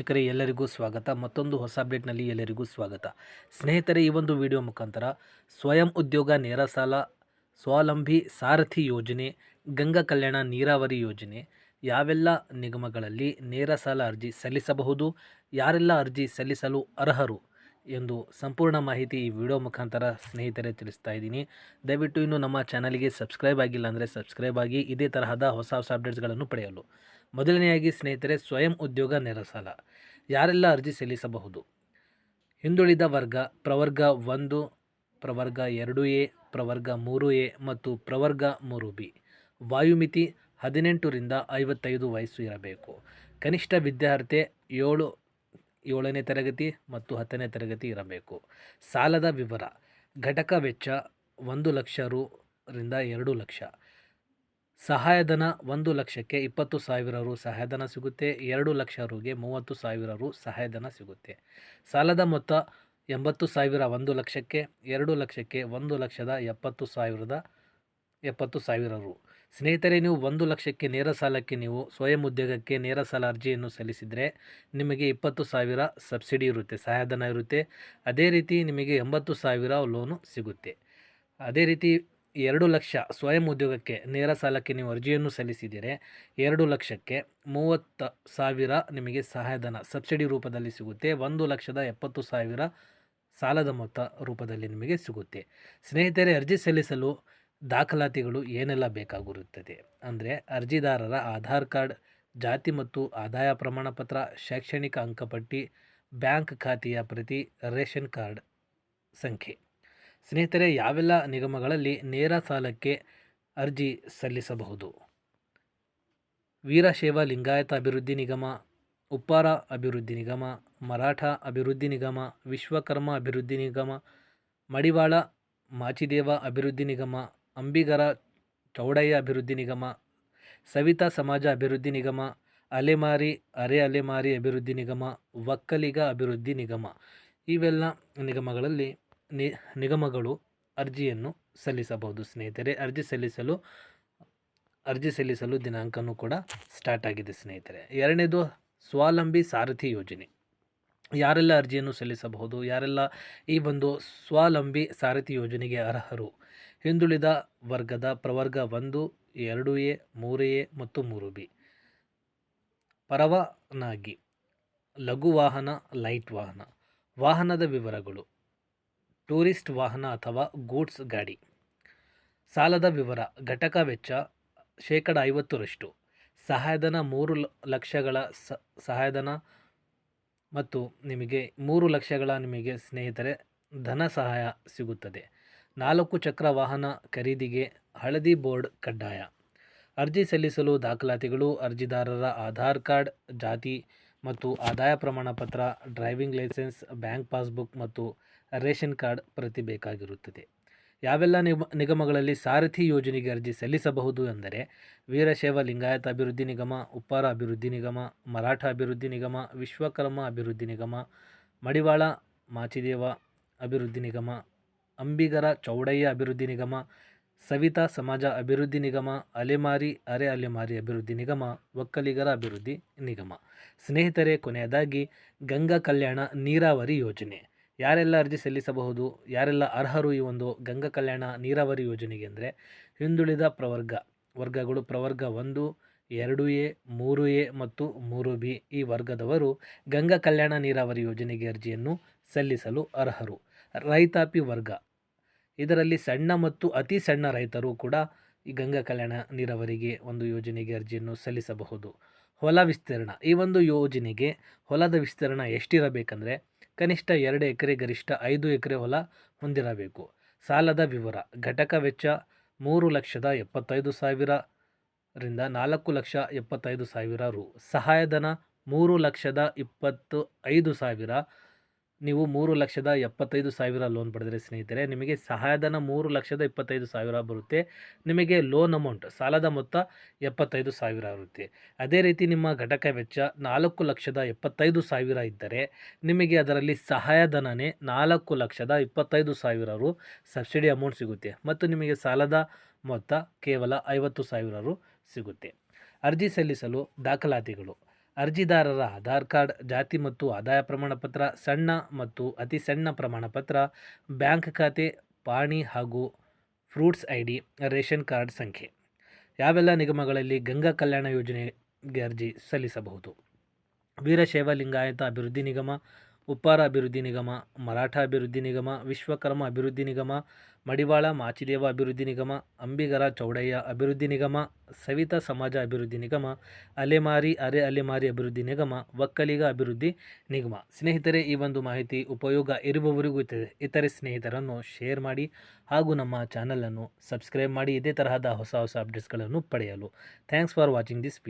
ವೀಕ್ಷಕರೇ, ಎಲ್ಲರಿಗೂ ಸ್ವಾಗತ. ಮತ್ತೊಂದು ಹೊಸ ಅಪ್ಡೇಟ್ನಲ್ಲಿ ಎಲ್ಲರಿಗೂ ಸ್ವಾಗತ. ಸ್ನೇಹಿತರೆ, ಈ ಒಂದು ವಿಡಿಯೋ ಮುಖಾಂತರ ಸ್ವಯಂ ಉದ್ಯೋಗ ನೇರ ಸಾಲ, ಸ್ವಾವಲಂಬಿ ಸಾರಥಿ ಯೋಜನೆ, ಗಂಗಾ ಕಲ್ಯಾಣ ನೀರಾವರಿ ಯೋಜನೆ ಯಾವೆಲ್ಲ ನಿಗಮಗಳಲ್ಲಿ ನೇರ ಸಾಲ ಅರ್ಜಿ ಸಲ್ಲಿಸಬಹುದು, ಯಾರೆಲ್ಲ ಅರ್ಜಿ ಸಲ್ಲಿಸಲು ಅರ್ಹರು ಎಂದು ಸಂಪೂರ್ಣ ಮಾಹಿತಿ ಈ ವಿಡಿಯೋ ಮುಖಾಂತರ ಸ್ನೇಹಿತರೆ ತಿಳಿಸ್ತಾ ಇದ್ದೀನಿ. ದಯವಿಟ್ಟು ಇನ್ನು ನಮ್ಮ ಚಾನಲ್ಗೆ ಸಬ್ಸ್ಕ್ರೈಬ್ ಆಗಿಲ್ಲ ಅಂದರೆ ಸಬ್ಸ್ಕ್ರೈಬ್ ಆಗಿ ಇದೇ ತರಹದ ಹೊಸ ಹೊಸ ಅಪ್ಡೇಟ್ಸ್ಗಳನ್ನು ಪಡೆಯಲು. ಮೊದಲನೆಯಾಗಿ ಸ್ನೇಹಿತರೆ, ಸ್ವಯಂ ಉದ್ಯೋಗ ನೇರ ಸಾಲ ಯಾರೆಲ್ಲ ಅರ್ಜಿ ಸಲ್ಲಿಸಬಹುದು? ಹಿಂದುಳಿದ ವರ್ಗ, ಪ್ರವರ್ಗ ಒಂದು, ಪ್ರವರ್ಗ ಎರಡು ಎ, ಪ್ರವರ್ಗ ಮೂರು ಎ ಮತ್ತು ಪ್ರವರ್ಗ ಮೂರು ಬಿ. ವಾಯುಮಿತಿ ಹದಿನೆಂಟರಿಂದ ಐವತ್ತೈದು ವಯಸ್ಸು ಇರಬೇಕು. ಕನಿಷ್ಠ ವಿದ್ಯಾರ್ಥಿ ಏಳು ಏಳನೇ ತರಗತಿ ಮತ್ತು ಹತ್ತನೇ ತರಗತಿ ಇರಬೇಕು. ಸಾಲದ ವಿವರ. ಘಟಕ ವೆಚ್ಚ ಒಂದು ಲಕ್ಷ ರಿಂದ ಎರಡು ಲಕ್ಷ. ಸಹಾಯಧನ ಒಂದು ಲಕ್ಷಕ್ಕೆ ಇಪ್ಪತ್ತು ಸಾವಿರ ರು ಸಹಾಯಧನ ಸಿಗುತ್ತೆ, ಎರಡು ಲಕ್ಷ ರುಗೆ ಮೂವತ್ತು ಸಾವಿರ ರು ಸಹಾಯಧನ ಸಿಗುತ್ತೆ. ಸಾಲದ ಮೊತ್ತ ಎಂಬತ್ತು ಸಾವಿರ ಒಂದು ಲಕ್ಷಕ್ಕೆ, ಎರಡು ಲಕ್ಷಕ್ಕೆ ಒಂದು ಲಕ್ಷದ ಎಪ್ಪತ್ತು ಸಾವಿರದ ಎಪ್ಪತ್ತು ಸಾವಿರ ರು. ಸ್ನೇಹಿತರೆ, ನೀವು ಒಂದು ಲಕ್ಷಕ್ಕೆ ನೇರ ಸಾಲಕ್ಕೆ ನೀವು ಸ್ವಯಂ ಉದ್ಯೋಗಕ್ಕೆ ನೇರ ಸಾಲ ಅರ್ಜಿಯನ್ನು ಸಲ್ಲಿಸಿದರೆ ನಿಮಗೆ ಇಪ್ಪತ್ತು ಸಾವಿರ ಸಬ್ಸಿಡಿ ಇರುತ್ತೆ, ಸಹಾಯಧನ ಇರುತ್ತೆ. ಅದೇ ರೀತಿ ನಿಮಗೆ ಎಂಬತ್ತು ಸಾವಿರ ಲೋನು ಸಿಗುತ್ತೆ. ಅದೇ ರೀತಿ ಎರಡು ಲಕ್ಷ ಸ್ವಯಂ ಉದ್ಯೋಗಕ್ಕೆ ನೇರ ಸಾಲಕ್ಕೆ ನೀವು ಅರ್ಜಿಯನ್ನು ಸಲ್ಲಿಸಿದರೆ ಎರಡು ಲಕ್ಷಕ್ಕೆ ಮೂವತ್ತು ಸಾವಿರ ನಿಮಗೆ ಸಹಾಯಧನ ಸಬ್ಸಿಡಿ ರೂಪದಲ್ಲಿ ಸಿಗುತ್ತೆ. ಒಂದು ಲಕ್ಷದ ಎಪ್ಪತ್ತು ಸಾವಿರ ಸಾಲದ ಮೊತ್ತ ರೂಪದಲ್ಲಿ ನಿಮಗೆ ಸಿಗುತ್ತೆ. ಸ್ನೇಹಿತರೆ, ಅರ್ಜಿ ಸಲ್ಲಿಸಲು ದಾಖಲಾತಿಗಳು ಏನೆಲ್ಲ ಬೇಕಾಗಿರುತ್ತದೆ? ಅಂದರೆ ಅರ್ಜಿದಾರರ ಆಧಾರ್ ಕಾರ್ಡ್, ಜಾತಿ ಮತ್ತು ಆದಾಯ ಪ್ರಮಾಣಪತ್ರ, ಶೈಕ್ಷಣಿಕ ಅಂಕಪಟ್ಟಿ, ಬ್ಯಾಂಕ್ ಖಾತೆಯ ಪ್ರತಿ ರೇಷನ್ ಕಾರ್ಡ್ ಸಂಖ್ಯೆ. ಸ್ನೇಹಿತರೆ, ಯಾವೆಲ್ಲ ನಿಗಮಗಳಲ್ಲಿ ನೇರ ಸಾಲಕ್ಕೆ ಅರ್ಜಿ ಸಲ್ಲಿಸಬಹುದು? ವೀರಶೈವ ಲಿಂಗಾಯತ ಅಭಿವೃದ್ಧಿ ನಿಗಮ, ಉಪ್ಪಾರ ಅಭಿವೃದ್ಧಿ ನಿಗಮ, ಮರಾಠ ಅಭಿವೃದ್ಧಿ ನಿಗಮ, ವಿಶ್ವಕರ್ಮ ಅಭಿವೃದ್ಧಿ ನಿಗಮ, ಮಡಿವಾಳ ಮಾಚಿದೇವ ಅಭಿವೃದ್ಧಿ ನಿಗಮ ಅಂಬಿಗರ ಚೌಡಯ್ಯ ಅಭಿವೃದ್ಧಿ ನಿಗಮ, ಸವಿತಾ ಸಮಾಜ ಅಭಿವೃದ್ಧಿ ನಿಗಮ, ಅಲೆಮಾರಿ, ಅರೆ ಅಲೆಮಾರಿ ಅಭಿವೃದ್ಧಿ ನಿಗಮ ಒಕ್ಕಲಿಗ ಅಭಿವೃದ್ಧಿ ನಿಗಮ ಇವೆಲ್ಲ ನಿಗಮಗಳಲ್ಲಿ ನಿ, ನಿಗಮಗಳು ಅರ್ಜಿಯನ್ನು ಸಲ್ಲಿಸಬಹುದು. ಸ್ನೇಹಿತರೆ, ಅರ್ಜಿ ಸಲ್ಲಿಸಲು ಅರ್ಜಿ ಸಲ್ಲಿಸಲು ದಿನಾಂಕನೂ ಕೂಡ ಸ್ಟಾರ್ಟ್ ಆಗಿದೆ ಸ್ನೇಹಿತರೆ. ಎರಡನೇದು ಸ್ವಾವಲಂಬಿ ಸಾರಥಿ ಯೋಜನೆ. ಯಾರೆಲ್ಲ ಅರ್ಜಿಯನ್ನು ಸಲ್ಲಿಸಬಹುದು, ಯಾರೆಲ್ಲ ಈ ಒಂದು ಸ್ವಾವಲಂಬಿ ಸಾರಥಿ ಯೋಜನೆಗೆ ಅರ್ಹರು? ಹಿಂದುಳಿದ ವರ್ಗದ ಪ್ರವರ್ಗ ಒಂದು, ಎರಡು ಎ, ಮೂರು ಎ ಮತ್ತು ಮೂರು ಬಿ. ಪರವಾನಗಿ, ಲಘು ವಾಹನ, ಲೈಟ್ ವಾಹನ. ವಾಹನದ ವಿವರಗಳು. ಟೂರಿಸ್ಟ್ ವಾಹನ ಅಥವಾ ಗೂಡ್ಸ್ ಗಾಡಿ. ಸಾಲದ ವಿವರ, ಘಟಕ ವೆಚ್ಚ, ಶೇಕಡ ಐವತ್ತರಷ್ಟು. ಸಹಾಯಧನ ಮೂರು ಲಕ್ಷಗಳ ಸಹಾಯಧನ ಮತ್ತು ನಿಮಗೆ ಮೂರು ಲಕ್ಷಗಳ ನಿಮಗೆ ಸ್ನೇಹಿತರೆ, ಧನ ಸಹಾಯ ಸಿಗುತ್ತದೆ. ನಾಲ್ಕು ಚಕ್ರ ವಾಹನ ಖರೀದಿಗೆ ಹಳದಿ ಬೋರ್ಡ್ ಕಡ್ಡಾಯ. ಅರ್ಜಿ ಸಲ್ಲಿಸಲು ದಾಖಲಾತಿಗಳು, ಅರ್ಜಿದಾರರ ಆಧಾರ್ ಕಾರ್ಡ್, ಜಾತಿ ಮತ್ತು ಆದಾಯ ಪ್ರಮಾಣ ಪತ್ರ, ಡ್ರೈವಿಂಗ್ ಲೈಸೆನ್ಸ್, ಬ್ಯಾಂಕ್ ಪಾಸ್ಬುಕ್ ಮತ್ತು ರೇಷನ್ ಕಾರ್ಡ್ ಪ್ರತಿ ಬೇಕಾಗಿರುತ್ತದೆ. ಯಾವೆಲ್ಲ ನಿಗಮ ನಿಗಮಗಳಲ್ಲಿ ಸಾರಥಿ ಯೋಜನೆಗೆ ಅರ್ಜಿ ಸಲ್ಲಿಸಬಹುದು ಎಂದರೆ ವೀರಶೈವ ಲಿಂಗಾಯತ ಅಭಿವೃದ್ಧಿ ನಿಗಮ, ಉಪ್ಪಾರ ಅಭಿವೃದ್ಧಿ ನಿಗಮ, ಮರಾಠ ಅಭಿವೃದ್ಧಿ ನಿಗಮ, ವಿಶ್ವಕರ್ಮ ಅಭಿವೃದ್ಧಿ ನಿಗಮ, ಮಡಿವಾಳ ಮಾಚಿದೇವ ಅಭಿವೃದ್ಧಿ ನಿಗಮ, ಅಂಬಿಗರ ಚೌಡಯ್ಯ ಅಭಿವೃದ್ಧಿ ನಿಗಮ, ಸವಿತಾ ಸಮಾಜ ಅಭಿವೃದ್ಧಿ ನಿಗಮ, ಅಲೆಮಾರಿ, ಅರೆ ಅಲೆಮಾರಿ ಅಭಿವೃದ್ಧಿ ನಿಗಮ, ಒಕ್ಕಲಿಗರ ಅಭಿವೃದ್ಧಿ ನಿಗಮ. ಸ್ನೇಹಿತರೆ, ಕೊನೆಯದಾಗಿ ಗಂಗಾ ಕಲ್ಯಾಣ ನೀರಾವರಿ ಯೋಜನೆ. ಯಾರೆಲ್ಲ ಅರ್ಜಿ ಸಲ್ಲಿಸಬಹುದು, ಯಾರೆಲ್ಲ ಅರ್ಹರು ಈ ಒಂದು ಗಂಗಾ ಕಲ್ಯಾಣ ನೀರಾವರಿ ಯೋಜನೆಗೆ ಅಂದರೆ ಹಿಂದುಳಿದ ಪ್ರವರ್ಗ, ವರ್ಗಗಳು ಪ್ರವರ್ಗ ಒಂದು, ಎರಡು ಎ, ಮೂರು ಎ ಮತ್ತು ಮೂರು ಬಿ ಈ ವರ್ಗದವರು ಗಂಗಾ ಕಲ್ಯಾಣ ನೀರಾವರಿ ಯೋಜನೆಗೆ ಅರ್ಜಿಯನ್ನು ಸಲ್ಲಿಸಲು ಅರ್ಹರು. ರೈತಾಪಿ ವರ್ಗ, ಇದರಲ್ಲಿ ಸಣ್ಣ ಮತ್ತು ಅತಿ ಸಣ್ಣ ರೈತರು ಕೂಡ ಈ ಗಂಗಾ ಕಲ್ಯಾಣ ನೀರಾವರಿಗೆ ಒಂದು ಯೋಜನೆಗೆ ಅರ್ಜಿಯನ್ನು ಸಲ್ಲಿಸಬಹುದು. ಹೊಲ ವಿಸ್ತೀರ್ಣ, ಈ ಒಂದು ಯೋಜನೆಗೆ ಹೊಲದ ವಿಸ್ತೀರ್ಣ ಎಷ್ಟಿರಬೇಕಂದ್ರೆ ಕನಿಷ್ಠ ಎರಡು ಎಕರೆ ಗರಿಷ್ಠ ಐದು ಎಕರೆ ಹೊಲ ಹೊಂದಿರಬೇಕು. ಸಾಲದ ವಿವರ, ಘಟಕ ವೆಚ್ಚ ಮೂರು ಲಕ್ಷದ ಎಪ್ಪತ್ತೈದು ಸಾವಿರರಿಂದ ನಾಲ್ಕು ಲಕ್ಷ ಎಪ್ಪತ್ತೈದು ಸಾವಿರ ರು. ಸಹಾಯಧನ ಮೂರು ಲಕ್ಷದ ಇಪ್ಪತ್ತು ಐದು ಸಾವಿರ ನೀವು ಮೂರು ಲಕ್ಷದ ಎಪ್ಪತ್ತೈದು ಸಾವಿರ ಲೋನ್ ಪಡೆದರೆ ಸ್ನೇಹಿತರೆ, ನಿಮಗೆ ಸಹಾಯಧನ ಮೂರು ಲಕ್ಷದ ಇಪ್ಪತ್ತೈದು ಸಾವಿರ ಬರುತ್ತೆ. ನಿಮಗೆ ಲೋನ್ ಅಮೌಂಟ್ ಸಾಲದ ಮೊತ್ತ ಎಪ್ಪತ್ತೈದು ಸಾವಿರ ಇರುತ್ತೆ. ಅದೇ ರೀತಿ ನಿಮ್ಮ ಘಟಕ ವೆಚ್ಚ ನಾಲ್ಕು ಲಕ್ಷದ ಎಪ್ಪತ್ತೈದು ಸಾವಿರ ಇದ್ದರೆ, ನಿಮಗೆ ಅದರಲ್ಲಿ ಸಹಾಯಧನನೇ ನಾಲ್ಕು ಲಕ್ಷದ ಇಪ್ಪತ್ತೈದು ಸಾವಿರ ರು ಸಬ್ಸಿಡಿ ಅಮೌಂಟ್ ಸಿಗುತ್ತೆ ಮತ್ತು ನಿಮಗೆ ಸಾಲದ ಮೊತ್ತ ಕೇವಲ ಐವತ್ತು ಸಾವಿರ ರು ಸಿಗುತ್ತೆ. ಅರ್ಜಿ ಸಲ್ಲಿಸಲು ದಾಖಲಾತಿಗಳು. ಅರ್ಜಿದಾರರ ಆಧಾರ್ ಕಾರ್ಡ್, ಜಾತಿ ಮತ್ತು ಆದಾಯ ಪ್ರಮಾಣಪತ್ರ, ಸಣ್ಣ ಮತ್ತು ಅತಿ ಸಣ್ಣ ಪ್ರಮಾಣಪತ್ರ, ಬ್ಯಾಂಕ್ ಖಾತೆ, ಪಾಣಿ ಹಾಗೂ fruits I D ration card ಸಂಖ್ಯೆ. ಯಾವೆಲ್ಲ ನಿಗಮಗಳಲ್ಲಿ ಗಂಗಾ ಕಲ್ಯಾಣ ಯೋಜನೆಗೆ ಅರ್ಜಿ ಸಲ್ಲಿಸಬಹುದು? ವೀರಶೈವ ಲಿಂಗಾಯತ ಅಭಿವೃದ್ಧಿ ನಿಗಮ, ಉಪ್ಪಾರ ಅಭಿವೃದ್ಧಿ ನಿಗಮ, ಮರಾಠ ಅಭಿವೃದ್ಧಿ ನಿಗಮ, ವಿಶ್ವಕರ್ಮ ಅಭಿವೃದ್ಧಿ ನಿಗಮ ಮಡಿವಾಳ ಮಾಚಿದೇವ ಅಭಿವೃದ್ಧಿ ನಿಗಮ, ಅಂಬಿಗರ ಚೌಡಯ್ಯ ಅಭಿವೃದ್ಧಿ ನಿಗಮ, ಸವಿತಾ ಸಮಾಜ ಅಭಿವೃದ್ಧಿ ನಿಗಮ, ಅಲೆಮಾರಿ, ಅರೆ ಅಲೆಮಾರಿ ಅಭಿವೃದ್ಧಿ ನಿಗಮ, ಒಕ್ಕಲಿಗ ಅಭಿವೃದ್ಧಿ ನಿಗಮ. ಸ್ನೇಹಿತರೆ, ಈ ಒಂದು ಮಾಹಿತಿ ಉಪಯೋಗ ಇರುವವರಿಗೂ ಇತರೆ ಸ್ನೇಹಿತರನ್ನು ಶೇರ್ ಮಾಡಿ ಹಾಗೂ ನಮ್ಮ ಚಾನಲನ್ನು ಸಬ್ಸ್ಕ್ರೈಬ್ ಮಾಡಿ ಇದೇ ತರಹದ ಹೊಸ ಹೊಸ ಅಪ್ಡೇಟ್ಸ್ಗಳನ್ನು ಪಡೆಯಲು. Thanks for watching this video.